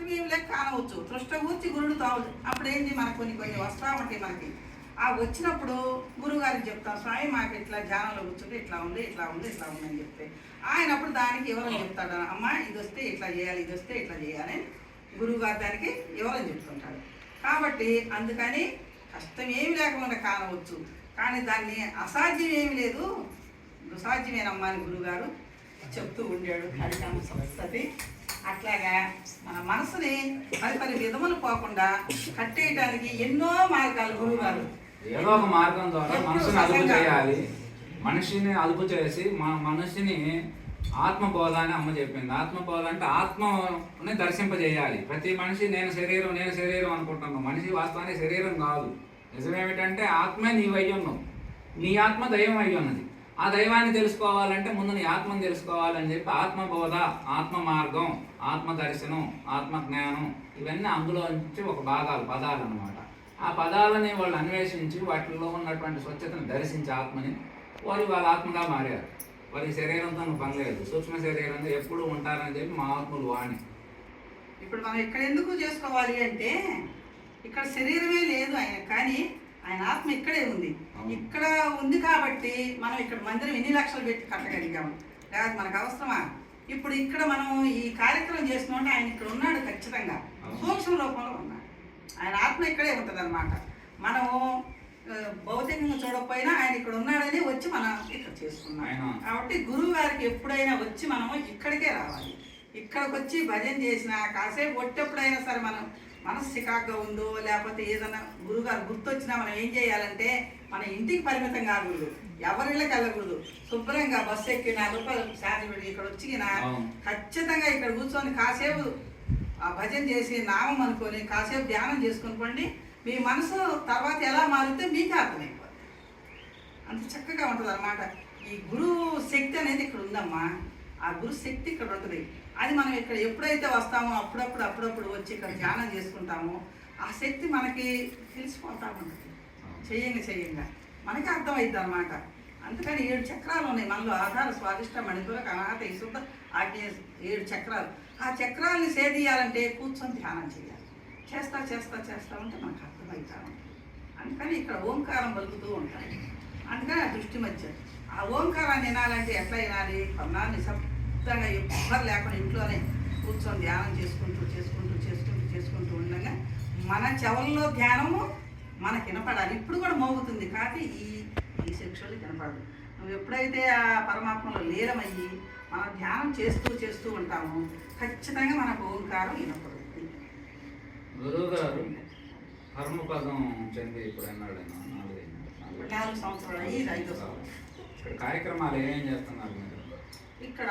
కష్టం లెక్క లేక కానవచ్చు. తృష్ట కూర్చి గురుడు తావు అప్పుడు ఏంటి మనకు కొన్ని కొన్ని వస్తా ఉంటాయి మనకి. ఆ వచ్చినప్పుడు గురుగారికి చెప్తాం స్వామి మాకు ఇట్లా ధ్యానంలో కూర్చుంటే ఇట్లా ఉంది ఇట్లా ఉంది ఇట్లా ఉంది అని చెప్తే. ఆయన అప్పుడు దానికి వివరం చెప్తాడు అమ్మ ఇది వస్తే ఇట్లా చేయాలి ఇది వస్తే ఇట్లా చేయాలి గురువుగారు దానికి వివరం చెప్తుంటాడు కాబట్టి అందుకని కష్టం ఏమి లేకుండా కానవచ్చు. కానీ దాన్ని అసాధ్యం ఏమి లేదు. దుసాధ్యమేనమ్మా అని గురుగారు చెప్తూ ఉండాడు. హరికామ సరస్వతి. అట్లాగా మన మనసుని పరి పరి విధములు పోకుండా కట్టేయడానికి ఎన్నో మార్గాలు గురువుగారు. ఏదో ఒక మార్గం ద్వారా మనసుని అదుపు చేయాలి. మనిషిని అదుపు చేసి మన మనిషిని ఆత్మబోధ అని అమ్మ చెప్పింది. ఆత్మబోధ అంటే ఆత్మని దర్శింపజేయాలి. ప్రతి మనిషి నేను శరీరం నేను శరీరం అనుకుంటున్నాను మనిషి వాస్తవానికి శరీరం కాదు. నిజమేమిటంటే ఆత్మే నీవు ఉన్నావు నీ ఆత్మ దైవం అయ్యి ఉన్నది. ఆ దైవాన్ని తెలుసుకోవాలంటే ముందు నీ ఆత్మను తెలుసుకోవాలని చెప్పి ఆత్మబోధ ఆత్మ మార్గం ఆత్మ దర్శనం ఆత్మ జ్ఞానం ఇవన్నీ అందులో నుంచి ఒక భాగాలు పదాలు అన్నమాట. ఆ పదాలని వాళ్ళు అన్వేషించి వాటిల్లో ఉన్నటువంటి స్వచ్ఛతను దర్శించి ఆత్మని వారు వాళ్ళ ఆత్మగా మారారు. వారి శరీరంతో పని లేదు. సూక్ష్మ శరీరంతో ఎప్పుడు ఉంటారని చెప్పి మా ఆత్మలు వాణి. ఇప్పుడు మనం ఇక్కడ ఎందుకు చేసుకోవాలి అంటే ఇక్కడ శరీరమే లేదు ఆయన కానీ ఆయన ఆత్మ ఇక్కడే ఉంది. ఇక్కడ ఉంది కాబట్టి మనం ఇక్కడ మందిరం ఎన్ని లక్షలు పెట్టి కట్టగలిగాము? లేదా మనకు అవసరమా? ఇప్పుడు ఇక్కడ మనం ఈ కార్యక్రమం చేస్తున్నామంటే ఆయన ఇక్కడ ఉన్నాడు ఖచ్చితంగా. సూక్ష్మ రూపంలో ఉన్నాడు. ఆయన ఆత్మ ఇక్కడే ఉంటుంది అనమాట మనము భౌతికంగా చూడకపోయినా ఆయన ఇక్కడ ఉన్నాడని వచ్చి మనం ఇక్కడ చేసుకున్నాం. ఆయన- కాబట్టి గురువు గారికి ఎప్పుడైనా వచ్చి మనము ఇక్కడికే రావాలి. ఇక్కడికి వచ్చి భజన చేసినా కాసేపు ఒట్టెప్పుడైనా సరే మనం మనసు చికాగ్గా ఉందో లేకపోతే ఏదైనా గురుగారు గుర్తొచ్చినా మనం ఏం చేయాలంటే మన ఇంటికి పరిమితం కాకూడదు. ఎవరిళ్ళకి వెళ్ళకూడదు. శుభ్రంగా బస్సు ఎక్కి నాలుగు రూపాయలు పెట్టి ఇక్కడ వచ్చిన. ఖచ్చితంగా ఇక్కడ కూర్చొని కాసేపు ఆ భజన చేసి నామం అనుకొని కాసేపు ధ్యానం చేసుకొని పండి. మీ మనసు తర్వాత ఎలా మారితే మీకే అర్థమైపోతుంది అంత చక్కగా ఉంటుంది అనమాట ఈ గురువు శక్తి అనేది ఇక్కడ ఉందమ్మా. ఆ గురు శక్తి ఇక్కడ ఉంటుంది. అది మనం ఇక్కడ ఎప్పుడైతే వస్తామో అప్పుడప్పుడు అప్పుడప్పుడు వచ్చి ఇక్కడ ధ్యానం చేసుకుంటామో ఆ శక్తి మనకి తెలిసిపోతా ఉంటుంది చెయ్యంగా చెయ్యంగా మనకి అర్థమైద్ది అనమాట అందుకని ఏడు చక్రాలు ఉన్నాయి. మనలో ఆధార స్వాదిష్ట మణిపుర అనాథ ఇసుత ఆజ్ఞ ఏడు చక్రాలు. ఆ చక్రాలని సేదీయాలంటే కూర్చొని ధ్యానం చేయాలి. చేస్తా చేస్తా చేస్తా ఉంటే మనకు అర్థమవుతా ఉంటుంది అందుకని ఇక్కడ ఓంకారం పలుకుతూ ఉంటాయి. అందుకని ఆ దృష్టి మధ్య. ఆ ఓంకారాన్ని వినాలంటే ఎట్లా వినాలి? కొన్నాళ్ళు నిశ్శబ్దంగా ఎవ్వరు లేకుండా ఇంట్లోనే కూర్చొని ధ్యానం చేసుకుంటూ చేసుకుంటూ చేసుకుంటూ చేసుకుంటూ ఉండగా మన చెవుల్లో ధ్యానము మనకి వినపడాలి. ఇప్పుడు కూడా మోగుతుంది కానీ ఈ ఈ శిక్షలు వినపడదు నువ్వు ఎప్పుడైతే ఆ పరమాత్మలో లీలమయ్యి మనం ధ్యానం చేస్తూ చేస్తూ ఉంటామో ఖచ్చితంగా మనకు ఓంకారం వినపడుతుంది. గురువు గారు కర్మపదం చెంది ఇప్పుడు అన్నాడు. నాలుగు సంవత్సరాలు ఐదో సంవత్సరం. ఇక్కడ కార్యక్రమాలు ఏమేం చేస్తున్నారు ఇక్కడ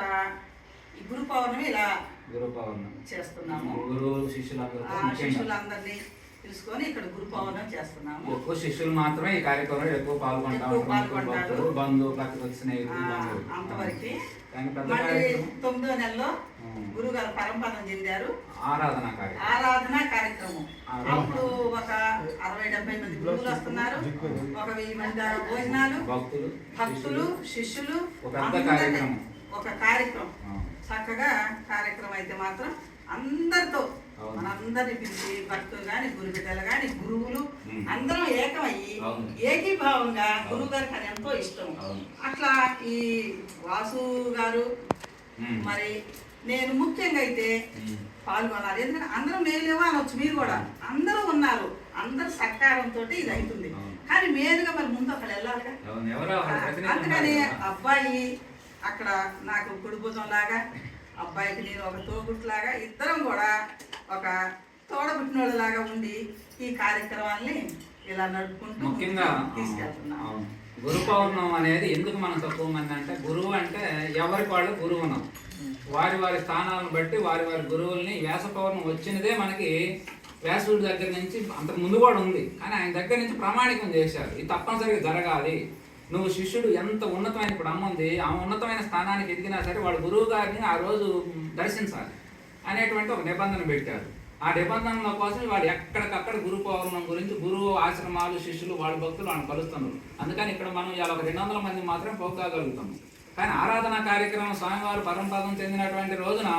ఈ గురు పౌర్ణమి ఇలా గురు పౌర్ణమి. చేస్తున్నాము. గురువు ముఖ్యంగా శిష్యులందరినీ తెలుసుకొని ఇక్కడ గురు పౌర్ణమి చేస్తున్నాము. ఎక్కువ శిష్యులు మాత్రమే ఈ కార్యక్రమంలో ఎక్కువ పాల్గొంటారు. పాల్గొంటారు. బంధువు పక్కన స్నేహితులు. అంతవరకు. మళ్ళీ తొమ్మిదో నెలలో ఉమ్. గురుగారు పరంపరం చెందారు. ఆరాధన కార్యక్రమం. ఆరాధన కార్యక్రమం. అప్పుడు ఒక అరవై డెబ్బై మంది గురువులు వస్తున్నారు. ఒక వెయ్యి మంది భోజనాలు. భక్తులు భక్తులు శిష్యులు. ఒక కార్యక్రమం. ఒక కార్యక్రమం. చక్కగా కార్యక్రమం అయితే మాత్రం అందరితో. మనందరిని పిలిచి భక్తులు కానీ గురు బిడ్డలు కానీ గురువులు. అందరం ఏకమయ్యి. ఏకీభావంగా. గురువు గారికి అది ఎంతో ఇష్టం. అట్లా ఈ వాసు గారు. మరి నేను ముఖ్యంగా అయితే ఉమ్. పాల్గొన్నారు ఎందుకంటే అందరం మేలేవా అనొచ్చు మీరు కూడా అందరూ ఉన్నారు అందరు సహకారంతో ఇది అవుతుంది. కానీ మేలుగా మరి ముందు అక్కడ వెళ్ళాలిగా అందుకని. అబ్బాయి అక్కడ నాకు కుడిభుజం లాగా అబ్బాయికి నేను ఒక తోబుట్టులాగా ఇద్దరం కూడా ఒక తోడబుట్టినోళ్ళ లాగా ఉండి ఈ కార్యక్రమాల్ని ఇలా నడుపుకుంటూ ముఖ్యంగా తీసుకెళ్తున్నాం. గురు పౌర్ణం అనేది ఎందుకు మనం తక్కువ మంది అంటే గురువు అంటే ఎవరికి వాళ్ళు గురువు ఉన్నాం వారి వారి స్థానాలను బట్టి వారి వారి గురువుల్ని వ్యాస పౌర్ణం వచ్చినదే మనకి వ్యాసుడి దగ్గర నుంచి అంతకు ముందు కూడా ఉంది. కానీ ఆయన దగ్గర నుంచి ప్రామాణికం చేశారు. ఇది తప్పనిసరిగా జరగాలి. నువ్వు శిష్యుడు ఎంత ఉన్నతమైన ఇప్పుడు అమ్మ ఉంది ఆ ఉన్నతమైన స్థానానికి ఎదిగినా సరే వాడు గురువు గారిని ఆ రోజు దర్శించాలి అనేటువంటి ఒక నిబంధన పెట్టారు. ఆ నిబంధనల కోసం వాడు ఎక్కడికక్కడ గురు పౌర్ణం గురించి గురువు ఆశ్రమాలు శిష్యులు వాళ్ళ భక్తులు వాళ్ళని కలుస్తున్నారు. అందుకని ఇక్కడ మనం ఇలా ఒక రెండు వందల మంది మాత్రం పోగలుగుతాం కానీ ఆరాధన కార్యక్రమం స్వామివారు పరంపదం చెందినటువంటి రోజున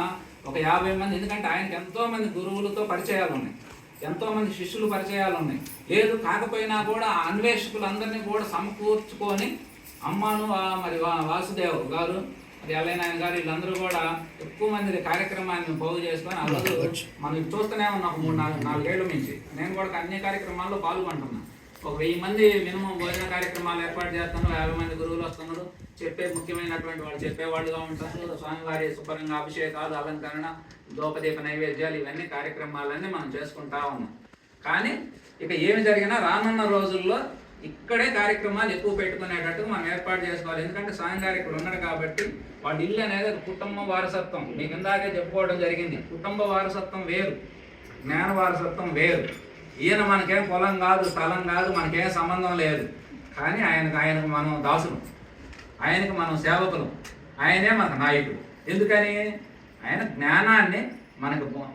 ఒక యాభై మంది ఎందుకంటే ఆయనకి ఎంతో మంది గురువులతో పరిచయాలు ఉన్నాయి. ఎంతో మంది శిష్యులు పరిచయాలు ఉన్నాయి లేదు కాకపోయినా కూడా అన్వేషకులందరినీ కూడా సమకూర్చుకొని అమ్మాను మరి వాసుదేవ్ గారు మరి ఎల్లయ్య గారు వీళ్ళందరూ కూడా ఎక్కువ మంది కార్యక్రమాన్ని పోగు చేసుకొని ఆ రోజు మనం చూస్తూనే ఉన్నాం మూడు నాలుగు నాలుగేళ్ళ నుంచి. నేను కూడా అన్ని కార్యక్రమాల్లో పాల్గొంటున్నాను. ఒక వెయ్యి మంది మినిమం భోజన కార్యక్రమాలు ఏర్పాటు చేస్తాను. యాభై మంది గురువులు వస్తున్నారు. చెప్పే ముఖ్యమైనటువంటి వాళ్ళు చెప్పేవాళ్ళుగా ఉంటారు. స్వామివారి శుభ్రంగా అభిషేకాలు అలంకరణ దోపదీప నైవేద్యాలు ఇవన్నీ కార్యక్రమాలన్నీ మనం చేసుకుంటా ఉన్నాం. కానీ ఇక ఏమి జరిగినా రానున్న రోజుల్లో ఇక్కడే కార్యక్రమాలు ఎక్కువ పెట్టుకునేటట్టు మనం ఏర్పాటు చేసుకోవాలి. ఎందుకంటే స్వామి ఇక్కడ ఉన్నాడు కాబట్టి వాళ్ళ ఇల్లు అనేది ఒక కుటుంబ వారసత్వం. మీకు ఇందాకే చెప్పుకోవడం జరిగింది. కుటుంబ వారసత్వం వేరు. జ్ఞాన వారసత్వం వేరు. ఈయన మనకేం పొలం కాదు స్థలం కాదు మనకేం సంబంధం లేదు. కానీ ఆయనకు ఆయనకు మనం దాసులు. ఆయనకు మనం సేవకులు. ఆయనే మనకు నాయకుడు. ఎందుకని? ఆయన జ్ఞానాన్ని మనకు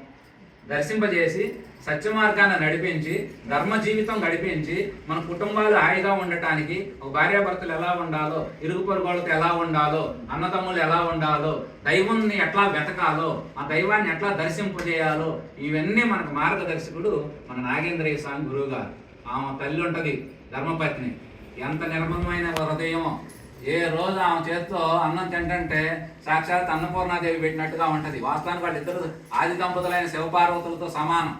దర్శింపజేసి సత్య మార్గాన్ని నడిపించి ధర్మ జీవితం గడిపించి మన కుటుంబాలు హాయిగా ఉండటానికి ఒక భార్యాభర్తలు ఎలా ఉండాలో ఇరుగు పొరుగులకు ఎలా ఉండాలో అన్నదమ్ములు ఎలా ఉండాలో దైవాన్ని ఎట్లా వెతకాలో ఆ దైవాన్ని ఎట్లా దర్శింపజేయాలో ఇవన్నీ మనకు మార్గదర్శకుడు మన నాగేంద్రయ్య స్వామి గురువు గారు ఆమె తల్లి ఉంటుంది ధర్మపత్ని. ఎంత నిర్మలమైన హృదయమో. ఏ రోజు ఆమె చేత్తో అన్నం తింటంటే సాక్షాత్ అన్నపూర్ణాదేవి పెట్టినట్టుగా ఉంటుంది. వాస్తవానికి వాళ్ళిద్దరు ఆది దంపతులైన శివపార్వతులతో సమానం.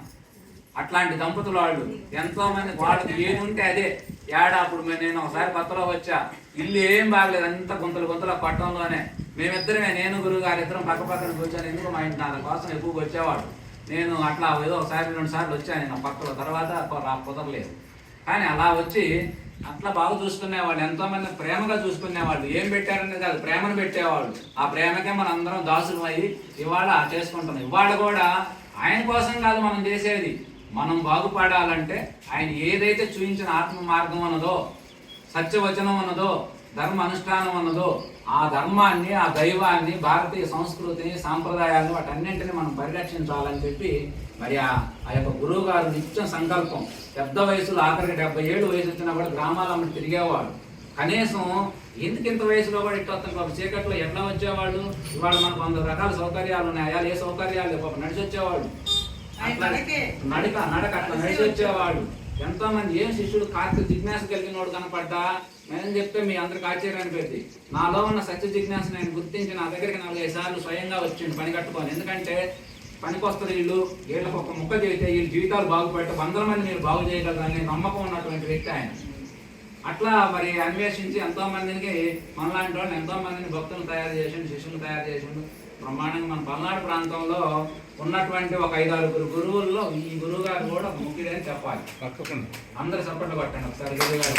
అట్లాంటి దంపతులు వాళ్ళు. ఎంతో మంది వాళ్ళకి ఏముంటే అదే. ఏడా అప్పుడు నేను ఒకసారి కొత్తలో వచ్చా. ఇల్లు ఏం బాగలేదు. అంత గుంతలు గుంతలు పట్టణంలోనే. మేమిద్దరమే నేను గురువు గారు ఇద్దరం పక్క పక్కన కూర్చొని ఎందుకు మా ఇంటి నా కోసం ఎక్కువ వచ్చేవాడు నేను అట్లా ఏదో ఒకసారి రెండు సార్లు వచ్చాను నేను పక్కలో. తర్వాత కుదరలేదు. కానీ అలా వచ్చి అట్లా బాగా చూసుకునేవాళ్ళు. ఎంతోమంది ప్రేమగా చూసుకునేవాళ్ళు. ఏం పెట్టారనేది కాదు. ప్రేమను పెట్టేవాళ్ళు. ఆ ప్రేమకే మనం అందరం దాసులు అయ్యి ఇవాళ చేసుకుంటున్నాం. ఇవాళ కూడా ఆయన కోసం కాదు మనం చేసేది. మనం బాగుపడాలంటే ఆయన ఏదైతే చూపించిన ఆత్మ మార్గం ఉన్నదో సత్యవచనం ఉన్నదో ధర్మ అనుష్ఠానం ఉన్నదో ఆ ధర్మాన్ని ఆ దైవాన్ని భారతీయ సంస్కృతిని సాంప్రదాయాలను వాటన్నింటిని మనం పరిరక్షించాలని చెప్పి మరి ఆ ఆ యొక్క గురువు గారు నిత్యం సంకల్పం. పెద్ద వయసులో ఆఖరికి డెబ్బై ఏడు వయసు వచ్చినా కూడా గ్రామాలమ్మటి తిరిగేవాడు. కనీసం ఎందుకు ఇంత వయసులో కూడా ఇట్లా పాప చీకట్లో ఎట్లా వచ్చేవాళ్ళు ఇవాళ మనకు వంద రకాల సౌకర్యాలు ఉన్నాయి. అయ్యాలు ఏ సౌకర్యాలు పాప నడిచి వచ్చేవాళ్ళు నడకే. నడక అట్లా నడిచి వచ్చేవాడు. ఎంతో మంది ఏం శిష్యుడు కార్తీక జిజ్ఞాస కలిగిన వాడు కనపడ్డా? నేను చెప్తే మీ అందరికి ఆశ్చర్యాన్ని పెట్టి నాలో ఉన్న సత్య జిజ్ఞాస నేను గుర్తించి నా దగ్గరికి నాలుగైదు సార్లు స్వయంగా వచ్చిండు పని కట్టుకొని. ఎందుకంటే పనికొస్తారు వీళ్ళు వీళ్ళకి ఒక ముక్క చేస్తే వీళ్ళ జీవితాలు బాగుపడితే వందల మంది మీరు బాగు చేయగలరని నమ్మకం ఉన్నటువంటి వ్యక్తి ఆయన. అట్లా మరి అన్వేషించి ఎంతో మందికి మనలాంటి వాళ్ళు ఎంతో మందిని భక్తులు తయారు చేసిండు శిష్యులు తయారు చేసిండు. బ్రహ్మాండంగా మన పల్నాడు ప్రాంతంలో ఉన్నటువంటి ఒక ఐదారుగురు గురువుల్లో ఈ గురువు గారు కూడా ఒక ముఖ్యుడని చెప్పాలి. తప్పకుండా. అందరు సపోర్ట్ కొట్టండి ఒకసారి గురువు గారు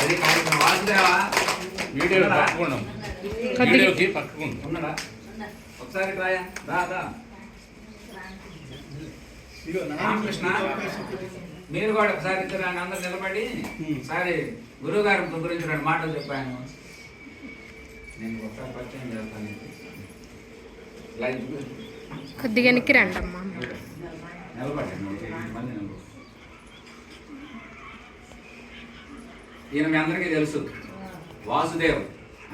అది కార్యక్రమం వాసుదేవా వీడియో ఉన్నాడా? పక్కకుండా వీడియోకి పక్కకుండా ఉన్నాడా? ఒకసారి రాయా రా రా. రామకృష్ణ మీరు కూడా ఒకసారి ఇద్దరు ఆయన అందరు నిలబడి ఒకసారి గురువు గారి గురించి రెండు మాటలు చెప్పాను. నేను ఒకసారి పరిచయం చేస్తాను. లైవ్ కొద్దిగా వెనక్కి రండి అమ్మా. ఈయన మీ అందరికీ తెలుసు. వాసుదేవ్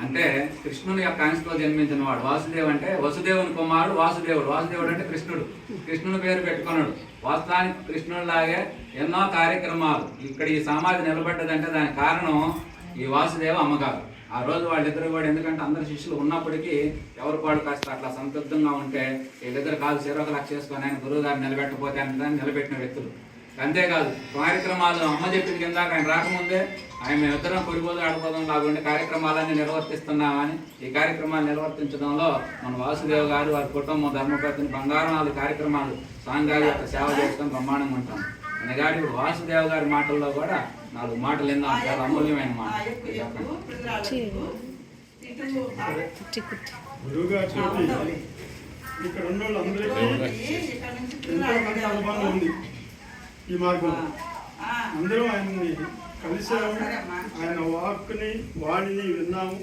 అంటే కృష్ణుని యొక్క అంశతో జన్మించిన వాడు. వాసుదేవ్ అంటే వసుదేవుని కుమారుడు వాసుదేవుడు. వాసుదేవుడు అంటే కృష్ణుడు. కృష్ణుని పేరు పెట్టుకున్నాడు. వాస్తవానికి కృష్ణుడు లాగే ఎన్నో కార్యక్రమాలు. ఇక్కడ ఈ సమాధి నిలబడ్డదంటే దానికి కారణం ఈ వాసుదేవ అమ్మగారు. ఆ రోజు వాళ్ళిద్దరు కూడా ఎందుకంటే అందరు శిష్యులు ఉన్నప్పటికీ ఎవరు పాడు కాస్త అట్లా సంతృప్తంగా ఉంటే వీళ్ళిద్దరు కాదు చెరొక లక్ష చేసుకొని ఆయన గురువు గారు నిలబెట్టపోతే అని నిలబెట్టిన వ్యక్తులు. అంతేకాదు కార్యక్రమాలు అమ్మ చెప్పిన కింద ఆయన రాకముందే ఆయన మేమిద్దరం కొరిపోదు ఆడిపోదాం లాగుండే కార్యక్రమాలన్నీ నిర్వర్తిస్తున్నామని ఈ కార్యక్రమాలు నిర్వర్తించడంలో మన వాసుదేవ్ గారు వారి కుటుంబం ధర్మపతిని బంగారం నాలుగు కార్యక్రమాలు సాంఘాలు యొక్క సేవ చేసుకొని బ్రహ్మాండంగా ఉంటాం. అనగాడి ఇప్పుడు వాసుదేవ్ గారి మాటల్లో కూడా నాలుగు మాటలు ఎన్నో చాలా అమూల్యమైన మాట. ఇక్కడ ఉన్న వాళ్ళందరికీ ఈ ఇక్కడ నుంచి ఎంతో పిల్లరాళ్ళకి మంది అనుభవం ఉంది ఈ మార్గం అందరం ఆయన్ని కలిసాము. ఆయన వాక్కుని వాణిని విన్నాము.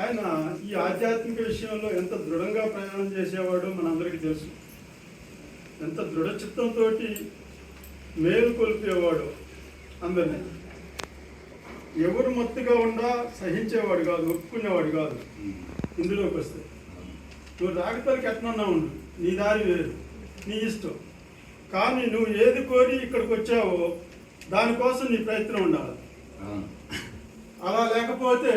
ఆయన ఈ ఆధ్యాత్మిక విషయంలో ఎంత దృఢంగా ప్రయాణం చేసేవాడో మనందరికీ తెలుసు. ఎంత దృఢ చిత్తంతో మేలు కొలిపేవాడు అందరినీ. ఎవరు మత్తుగా ఉండా సహించేవాడు కాదు ఒప్పుకునేవాడు కాదు. ఇందులోకి వస్తే. నువ్వు రాగతలకి ఎట్లన్నా ఉండు. నీ దారి వేరు నీ ఇష్టం. కానీ నువ్వు ఏది కోరి ఇక్కడికి వచ్చావో దానికోసం నీ ప్రయత్నం ఉండాలి. అలా లేకపోతే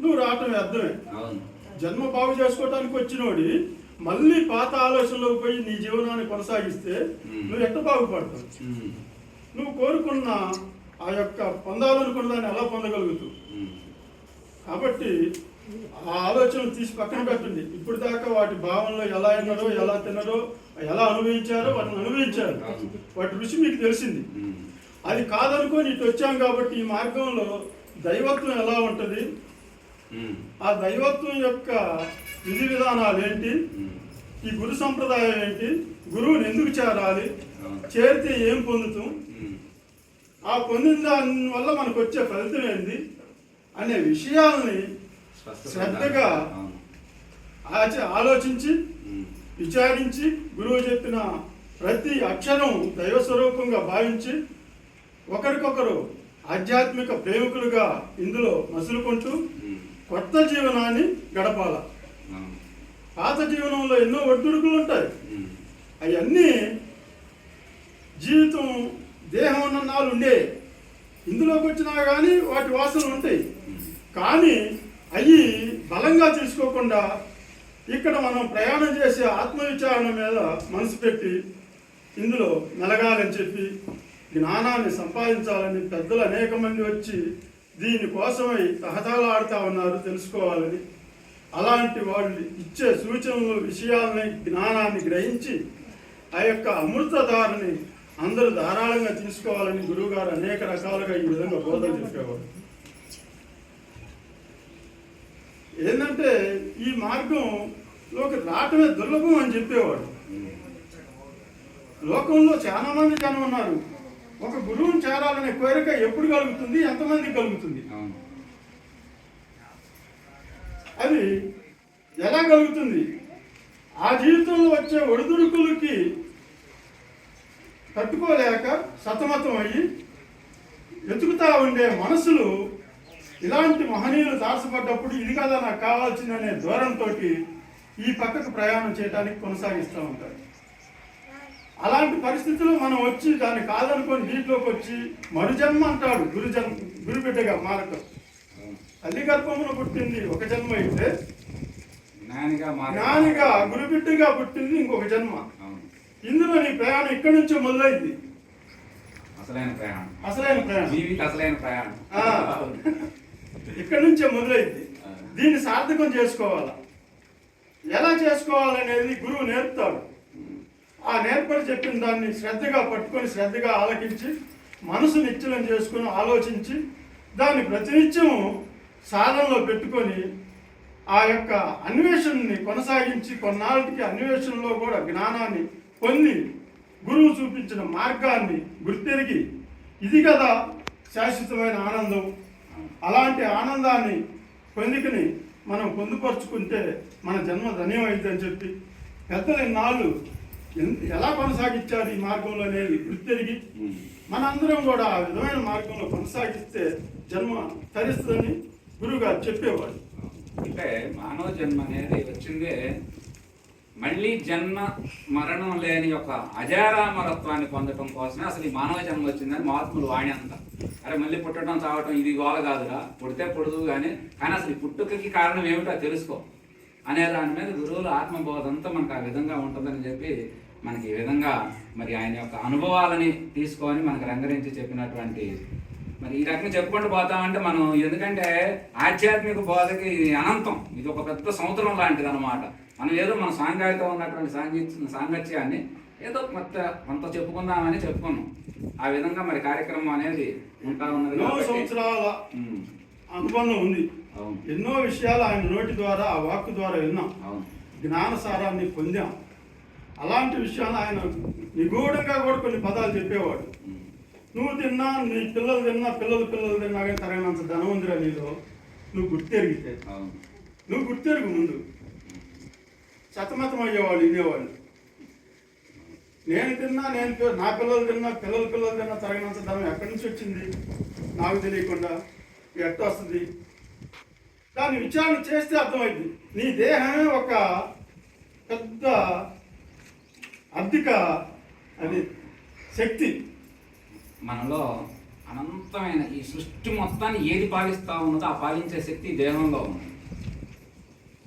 నువ్వు రావటం వ్యర్థమే అవును. జన్మ బాగు చేసుకోవటానికి వచ్చినోడి మళ్ళీ పాత ఆలోచనలోకి పోయి నీ జీవనాన్ని కొనసాగిస్తే. నువ్వు ఎట్ట బాగుపడతావు? నువ్వు కోరుకున్న ఆ యొక్క పొందాలనుకున్న దాన్ని ఎలా పొందగలుగుతావు? కాబట్టి ఆ ఆలోచన తీసి పక్కన పెట్టండి. ఇప్పుడు దాకా వాటి భావనలో ఎలా విన్నారో ఎలా తిన్నారో ఎలా అనుభవించారో వాటిని అనుభవించారు. వాటి రుచి మీకు తెలిసింది. అది కాదనుకొని ఇటు వచ్చాం కాబట్టి ఈ మార్గంలో దైవత్వం ఎలా ఉంటుంది? ఆ దైవత్వం యొక్క విధి విధానాలు ఏంటి? ఈ గురు సంప్రదాయం ఏంటి? గురువుని ఎందుకు చేరాలి. చేరితే ఏం పొందుతాం? ఆ పొందిన దాని వల్ల మనకు వచ్చే ఫలితం ఏంది? అనే విషయాల్ని శ్రద్ధగా ఆలోచించి విచారించి గురువు చెప్పిన ప్రతి అక్షరం దైవ స్వరూపంగా భావించి ఒకరికొకరు ఆధ్యాత్మిక ప్రేమికులుగా ఇందులో మసులుకుంటూ కొత్త జీవనాన్ని గడపాల. పాత జీవనంలో ఎన్నో ఒడ్డుడుకులు ఉంటాయి. అవన్నీ జీవితం దేహం ఉన్న నాలుగు ఉండే. ఇందులోకి వచ్చినా కానీ వాటి వాసనలు ఉంటాయి. కానీ అవి బలంగా తీసుకోకుండా ఇక్కడ మనం ప్రయాణం చేసే ఆత్మవిచారణ మీద మనసు పెట్టి ఇందులో మెలగాలని చెప్పి జ్ఞానాన్ని సంపాదించాలని పెద్దలు అనేక మంది వచ్చి దీనికోసమై తహతలాడుతూ ఉన్నారు తెలుసుకోవాలని అలాంటి వాళ్ళు ఇచ్చే సూచనలు విషయాలని జ్ఞానాన్ని గ్రహించి ఆ యొక్క అమృతధారని అందరూ ధారాళంగా తీసుకోవాలని గురువుగారు అనేక రకాలుగా ఈ విధంగా బోధన చెప్పేవారు. ఏంటంటే ఈ మార్గంలోకి రావటమే దుర్లభం అని చెప్పేవాడు లోకంలో చాలా మంది జనం ఉన్నారు. ఒక గురువుని చేరాలనే కోరిక ఎప్పుడు కలుగుతుంది? ఎంతమందికి కలుగుతుంది? అది ఎలా కలుగుతుంది? ఆ జీవితంలో వచ్చే ఒడిదుడుకులకి తట్టుకోలేక సతమతం అయ్యి వెతుకుతా ఉండే మనసులు ఇలాంటి మహనీయులు తారసపడ్డప్పుడు ఇది కదా నాకు కావాల్సిందనే దూరంతో ఈ పక్కకు ప్రయాణం చేయడానికి కొనసాగిస్తూ ఉంటారు. అలాంటి పరిస్థితుల్లో మనం వచ్చి దాన్ని కాదనుకొని నీటిలోకి వచ్చి మరుజన్మ అంటాడు గురుజన్ గురుబిడ్డగా మారటం. తల్లి గర్భమున పుట్టింది ఒక జన్మ అయితే. జ్ఞానిగా గురుబిడ్డగా పుట్టింది ఇంకొక జన్మ. ఇందులో నీ ప్రయాణం ఇక్కడి నుంచే మొదలైంది? అసలైన ప్రయాణం. అసలైన ప్రయాణం. జీవిత అసలైన ప్రయాణం. ఇక్కడి నుంచే మొదలైంది? దీన్ని సార్థకం చేసుకోవాలా? ఎలా చేసుకోవాలనేది గురువు నేర్పుతాడు. ఆ నేర్పడి చెప్పిన దాన్ని శ్రద్ధగా పట్టుకొని శ్రద్ధగా ఆలకించి మనసు నిశ్చలం చేసుకొని ఆలోచించి దాన్ని ప్రతినిత్యం సాధనలో పెట్టుకొని ఆ యొక్క అన్వేషణని కొనసాగించి కొన్నాళ్ళకి అన్వేషణలో కూడా జ్ఞానాన్ని పొంది గురువు చూపించిన మార్గాన్ని గుర్తెరిగి ఇది కదా శాశ్వతమైన ఆనందం అలాంటి ఆనందాన్ని పొందుకుని మనం పొందుపరుచుకుంటే మన జన్మ ధన్యమైందని చెప్పి పెద్దలు ఎన్- ఎలా కొనసాగించారు ఈ మార్గంలో అనేది గుర్తెరిగి. మనందరం కూడా ఆ విధమైన మార్గంలో కొనసాగిస్తే జన్మ తరిస్తుందని గురువుగారు చెప్పేవాడు అంటే మానవ జన్మ అనేది వచ్చిందే మళ్ళీ జన్మ మరణం లేని యొక్క అజారామరత్వాన్ని పొందటం కోసమే అసలు ఈ మానవ జన్మ వచ్చిందని మహాత్ములు వాణి అంత. అరే మళ్ళీ పుట్టడం చావటం ఇది గోల కాదురా. పుడితే పుడదు కానీ కానీ అసలు ఈ పుట్టుకకి కారణం ఏమిటో తెలుసుకో. అనే దాని మీద గురువుల ఆత్మబోధంతో మనకు ఆ విధంగా ఉంటుందని చెప్పి మనకి ఈ విధంగా మరి ఆయన యొక్క అనుభవాలని తీసుకొని మనకు రంగరించి చెప్పినటువంటి మరి ఈ రకంగా చెప్పుకుంటూ పోతామంటే మనం ఎందుకంటే ఆధ్యాత్మిక బోధకి అనంతం. ఇది ఒక పెద్ద సముద్రం లాంటిది అనమాట మనం ఏదో మన సాంఘాయితో ఉన్నటువంటి సాంఘి సాంగత్యాన్ని ఏదో కొంత కొంత చెప్పుకుందామని చెప్పుకున్నాం. ఆ విధంగా మరి కార్యక్రమం అనేది ఉంటా ఉన్నది సంవత్సరాల అనుబంధం ఉంది. ఎన్నో విషయాలు ఆయన నోటి ద్వారా ఆ వాక్కు ద్వారా విన్నాం. అవును. జ్ఞానసారాన్ని పొందాం. అలాంటి విషయాలు ఆయన నిగూఢంగా కూడా కొన్ని పదాలు చెప్పేవాడు. నువ్వు తిన్నా నీ పిల్లలు తిన్నా పిల్లలు పిల్లలు తిన్నా కానీ తరగనంత ధనం ఉందిరా నీలో. నువ్వు గుర్తెరిగితే. నువ్వు గుర్తెరుగు ముందు. సతమతం అయ్యేవాళ్ళు వినేవాళ్ళు నేను తిన్నా నేను నా పిల్లలు తిన్నా పిల్లల పిల్లలు తిన్నా తరగనంత ధనం ఎక్కడి నుంచి వచ్చింది? నాకు తెలియకుండా ఎట్ట వస్తుంది? కానీ విచారణ చేస్తే అర్థమైంది. నీ దేహమే ఒక పెద్ద అద్దిక అది శక్తి. మనలో అనంతమైన ఈ సృష్టి మొత్తాన్ని ఏది పాలిస్తా ఉన్నదో ఆ పాలించే శక్తి దేహంలో ఉంది.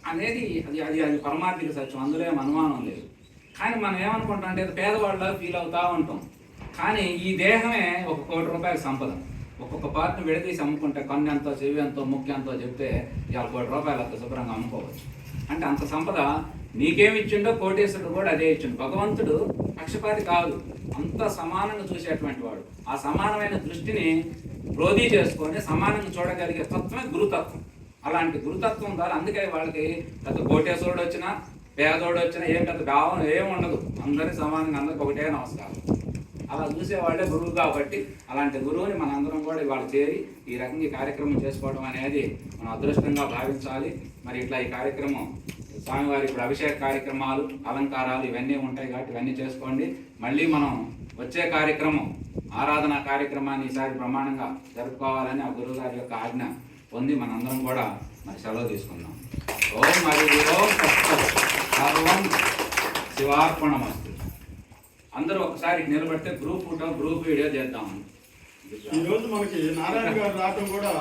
అనేది అది అది అది పరమార్థిక సత్యం అందులో ఏం అనుమానం లేదు. కానీ మనం ఏమనుకుంటాం అంటే ఇది పేదవాళ్ళ ఫీల్ అవుతా ఉంటాం. కానీ ఈ దేహమే ఒక కోటి రూపాయల సంపద. ఒక్కొక్క పార్ట్ని విడదీసి అమ్ముకుంటే కన్ను ఎంతో చెవి ఎంతో ముఖ్య ఎంతో చెప్తే ఇవాళ కోటి రూపాయలు అంత శుభ్రంగా అమ్ముకోవచ్చు. అంటే అంత సంపద నీకేమి ఇచ్చిండో కోటేశ్వరుడు కూడా అదే ఇచ్చిండు. భగవంతుడు పక్షపాతి కాదు. అంత సమానంగా చూసేటువంటి వాడు. ఆ సమానమైన దృష్టిని రోధీ చేసుకొని సమానంగా చూడగలిగే తత్వమే గురుతత్వం. అలాంటి గురుతత్వం ద్వారా అందుకే వాళ్ళకి పెద్ద కోటేశ్వరుడు వచ్చినా పేదోడు వచ్చినా ఏం పెద్ద భావం ఏం ఉండదు. అందరినీ సమానంగా అందరికి ఒకటే నమస్కారం. అలా చూసేవాళ్ళే గురువు కాబట్టి అలాంటి గురువుని మనందరం కూడా ఇవాళ చేరి ఈ రకంగా కార్యక్రమం చేసుకోవడం అనేది మనం అదృష్టంగా భావించాలి. మరి ఇట్లా ఈ కార్యక్రమం స్వామివారి ఇప్పుడు అభిషేక కార్యక్రమాలు అలంకారాలు ఇవన్నీ ఉంటాయి కాబట్టి ఇవన్నీ చేసుకోండి. మళ్ళీ మనం వచ్చే కార్యక్రమం ఆరాధన కార్యక్రమాన్ని ఈసారి ప్రమాణంగా జరుపుకోవాలని ఆ గురువుగారి యొక్క ఆజ్ఞ పొంది మనందరం కూడా మరి సెలవు తీసుకుందాం. ఓం మరి ఓం సర్వం శివార్పణమస్తు. అందరూ ఒకసారి నిలబడితే గ్రూప్ ఫోటో గ్రూప్ వీడియో చేద్దామని ఈరోజు మనకి నారాయణ గారు రావటం కూడా